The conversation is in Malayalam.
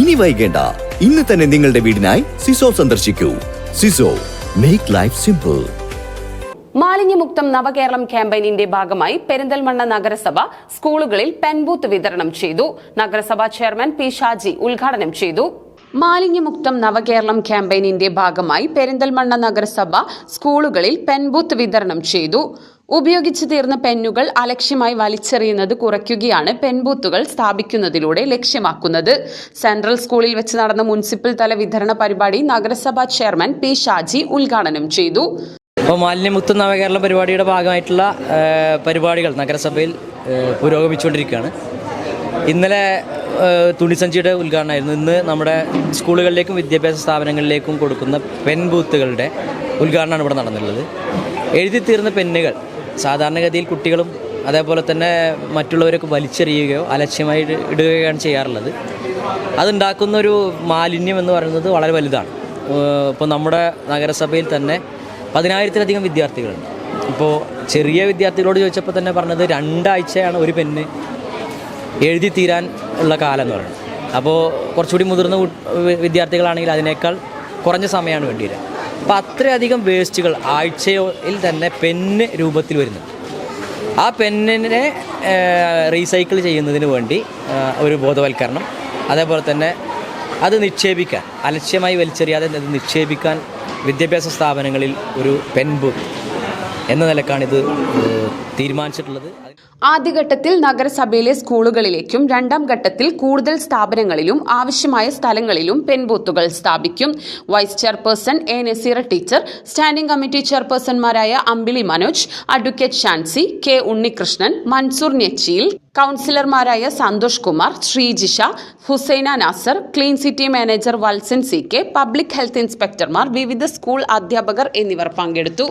ഇനി വൈകേണ്ട. ഇന്ന് തന്നെ നിങ്ങളുടെ വീടിനായി സിസോ സന്ദർശിക്കൂ. സിസോ മേക്ക് ലൈഫ് സിമ്പിൾ മാലിന്യമുക്തം നവകേരളം ക്യാമ്പയിനിന്റെ ഭാഗമായി പെരിന്തൽമണ്ണ നഗരസഭ സ്കൂളുകളിൽ പെൻബൂത്ത് വിതരണം ചെയ്തു. നഗരസഭാ ചെയർമാൻ പി ഷാജി ഉദ്ഘാടനം ചെയ്തു. മാലിന്യമുക്തം നവകേരളം ക്യാമ്പയിനിന്റെ ഭാഗമായി പെരിന്തൽമണ്ണ നഗരസഭ സ്കൂളുകളിൽ പെൻബൂത്ത് വിതരണം ചെയ്തു. ഉപയോഗിച്ചു തീർന്ന പെന്നുകൾ അലക്ഷ്യമായി വലിച്ചെറിയുന്നത് കുറയ്ക്കുകയാണ് പെൻബൂത്തുകൾ സ്ഥാപിക്കുന്നതിലൂടെ ലക്ഷ്യമാക്കുന്നത്. സെൻട്രൽ സ്കൂളിൽ വെച്ച് നടന്ന മുനിസിപ്പൽ തല വിതരണ പരിപാടി നഗരസഭാ ചെയർമാൻ പി ഷാജി ഉദ്ഘാടനം ചെയ്തു. അപ്പോൾ മാലിന്യമുക്ത നവകേരള പരിപാടിയുടെ ഭാഗമായിട്ടുള്ള പരിപാടികൾ നഗരസഭയിൽ പുരോഗമിച്ചുകൊണ്ടിരിക്കുകയാണ്. ഇന്നലെ തുണിസഞ്ചിയുടെ ഉദ്ഘാടനമായിരുന്നു. ഇന്ന് നമ്മുടെ സ്കൂളുകളിലേക്കും വിദ്യാഭ്യാസ സ്ഥാപനങ്ങളിലേക്കും കൊടുക്കുന്ന പെൻ ബൂത്തുകളുടെ ഉദ്ഘാടനമാണ് ഇവിടെ നടന്നുള്ളത് എഴുതി തീർന്ന പെന്നുകൾ സാധാരണഗതിയിൽ കുട്ടികളും അതേപോലെ തന്നെ മറ്റുള്ളവരൊക്കെ വലിച്ചെറിയുകയോ അലക്ഷ്യമായി ഇട- ഇടുകയാണ് ചെയ്യാറുള്ളത്. അതുണ്ടാക്കുന്ന ഒരു മാലിന്യം എന്ന് പറയുന്നത് വളരെ വലുതാണ്. ഇപ്പോൾ നമ്മുടെ നഗരസഭയിൽ തന്നെ പതിനായിരത്തിലധികം വിദ്യാർത്ഥികളുണ്ട്. ഇപ്പോൾ ചെറിയ വിദ്യാർത്ഥികളോട് ചോദിച്ചപ്പോൾ തന്നെ പറഞ്ഞത് രണ്ടാഴ്ചയാണ് ഒരു പെണ്ണ് എഴുതി തീരാൻ ഉള്ള കാലം എന്ന് പറയുന്നത്. അപ്പോൾ കുറച്ചുകൂടി മുതിർന്ന വിദ്യാർത്ഥികളാണെങ്കിൽ അതിനേക്കാൾ കുറഞ്ഞ സമയമാണ് വേണ്ടി വരിക. അപ്പോൾ അത്രയധികം വേസ്റ്റുകൾ ആഴ്ചയിൽ തന്നെ പെന്ന് രൂപത്തിൽ വരുന്നു ആ പെന്നിനെ റീസൈക്കിൾ ചെയ്യുന്നതിന് വേണ്ടി ഒരു ബോധവൽക്കരണം അതേപോലെ തന്നെ അത് നിക്ഷേപിക്കാൻ അലക്ഷ്യമായി വലിച്ചെറിയാതെ അത് നിക്ഷേപിക്കാൻ വിദ്യാഭ്യാസ സ്ഥാപനങ്ങളിൽ ഒരു പെൻ ബുക്ക് എന്ന നിലക്കാണിത് തീരുമാനിച്ചിട്ടുള്ളത്? ആദ്യഘട്ടത്തിൽ നഗരസഭയിലെ സ്കൂളുകളിലേക്കും രണ്ടാം ഘട്ടത്തിൽ കൂടുതൽ സ്ഥാപനങ്ങളിലും ആവശ്യമായ സ്ഥലങ്ങളിലും പെൺബൂത്തുകൾ സ്ഥാപിക്കും. Vice chairperson A Naseera teacher standing committee ചെയർപേഴ്സൺമാരായ Ambili Manoj advocate Shancy K Unnikrishnan Mansoor Nechiyil കൗൺസിലർമാരായ Santhosh Kumar Sreejisha Husaina Nasar clean city manager Valsan C K public health ഇൻസ്പെക്ടർമാർ വിവിധ സ്കൂൾ അധ്യാപകർ എന്നിവർ പങ്കെടുത്തു.